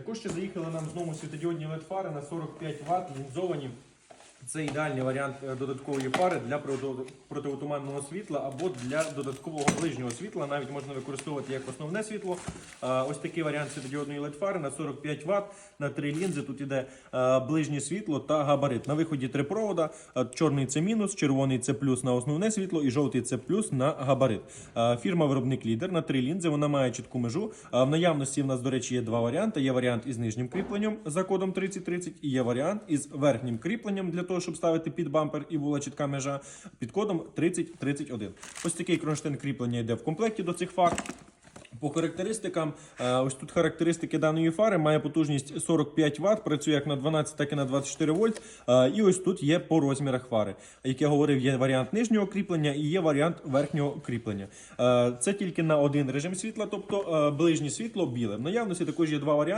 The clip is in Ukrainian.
Також ще заїхали нам знову світодіодні LED-фари на 45 Вт лінзовані. Це ідеальний варіант е, додаткової фари для проти- противотуманного світла або для додаткового ближнього світла. Навіть можна використовувати як основне світло. Ось такий варіант світодіодної LED-фари на 45 Вт на три лінзи. Тут іде е, ближнє світло та габарит. На виході три провода. Е, Чорний це мінус, червоний це плюс на основне світло і жовтий це плюс на габарит. Фірма виробник лідер на три лінзи. Вона має чітку межу. В наявності в нас, до речі, є два варіанти. Є варіант із нижнім кріпленням за кодом 3030 і є варіант із верхнім кріпленням для того, щоб ставити під бампер і була чітка межа під кодом 3031. Ось такий кронштейн кріплення йде в комплекті до цих фар. По характеристикам, е, ось тут характеристики даної фари має потужність 45 Вт, працює як на 12, так і на 24 вольт. Е, І ось тут є по розмірах фари. Як я говорив, є варіант нижнього кріплення і є варіант верхнього кріплення. Е, Це тільки на один режим світла, тобто ближнє світло біле. В наявності також є два варіанти.